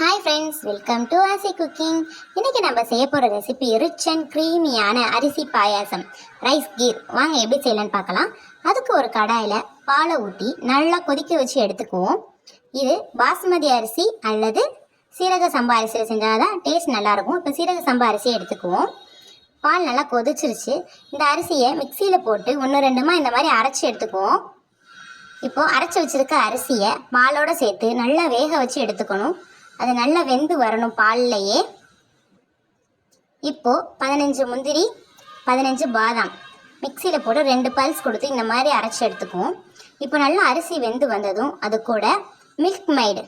Hi friends welcome to Aasi cooking இன்றைக்கி நம்ம செய்ய போகிற ரெசிபி ரிச் அண்ட் க்ரீமியான அரிசி பாயாசம். ரைஸ் கீர். வாங்க எப்படி செய்யலன்னு பார்க்கலாம். அதுக்கு ஒரு கடாயில் பாலை ஊற்றி நல்லா கொதிக்க வச்சு எடுத்துக்குவோம். இது பாஸ்மதி அரிசி அல்லது சீரக சம்பா அரிசியில் செஞ்சால் தான் டேஸ்ட் நல்லாயிருக்கும் இப்போ சீரக சம்பா அரிசியை எடுத்துக்குவோம். பால் நல்லா கொதிச்சிருச்சு. இந்த அரிசியை மிக்சியில் போட்டு ஒன்று ரெண்டுமா இந்த மாதிரி அரைச்சி எடுத்துக்குவோம். இப்போது அரைச்சி வச்சிருக்க அரிசியை பாலோடு சேர்த்து நல்லா வேக வச்சு எடுத்துக்கணும். அது நல்லா வெந்து வரணும் பால்லையே. இப்போ பதினஞ்சு முந்திரி பதினஞ்சு பாதாம். மிக்சியில் போட்டு ரெண்டு பல்ஸ் கொடுத்து இந்த மாதிரி அரைச்சி எடுத்துக்குவோம். இப்போ நல்லா அரிசி வெந்து வந்ததும் அது கூட மில்க் மைடு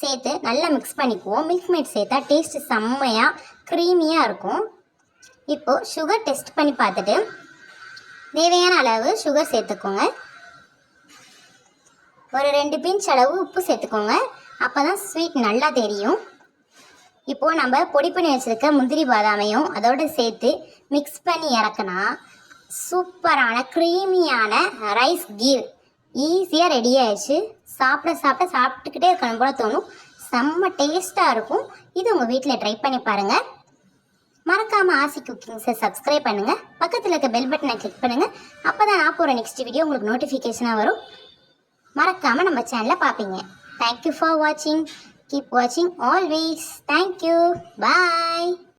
சேர்த்து நல்லா மிக்ஸ் பண்ணிக்குவோம். மில்க் மைட் சேர்த்தா டேஸ்ட்டு செம்மையாக க்ரீமியாக இருக்கும். இப்போது சுகர் டெஸ்ட் பண்ணி பார்த்துட்டு தேவையான அளவு சுகர் சேர்த்துக்கோங்க. ஒரு ரெண்டு பிஞ்ச் அளவு உப்பு சேர்த்துக்கோங்க. அப்போ தான் ஸ்வீட் நல்லா தெரியும். இப்போது நம்ம பொடி பண்ணி வச்சுருக்க முந்திரி பாதாமையும் அதோடு சேர்த்து மிக்ஸ் பண்ணி இறக்குனா சூப்பரான க்ரீமியான ரைஸ் கீர் ஈஸியாக ரெடி ஆயிடுச்சு. சாப்பிட சாப்பிட சாப்பிட்டுக்கிட்டே இருக்கணும் போல தோணும். செம்ம டேஸ்ட்டாக இருக்கும். இது உங்கள் வீட்டில் ட்ரை பண்ணி பாருங்கள் மறக்காமல் ஆசி குக்கிங்ஸை சப்ஸ்கிரைப் பண்ணுங்கள் பக்கத்தில் இருக்க பெல் பட்டனை கிளிக் பண்ணுங்கள் அப்போ தான் நான் போகிற நெக்ஸ்ட் வீடியோ உங்களுக்கு நோட்டிஃபிகேஷனாக வரும். மறக்காமல் நம்ம சேனலை பார்ப்பீங்க. Thank you for watching. Keep watching always. Thank you. Bye.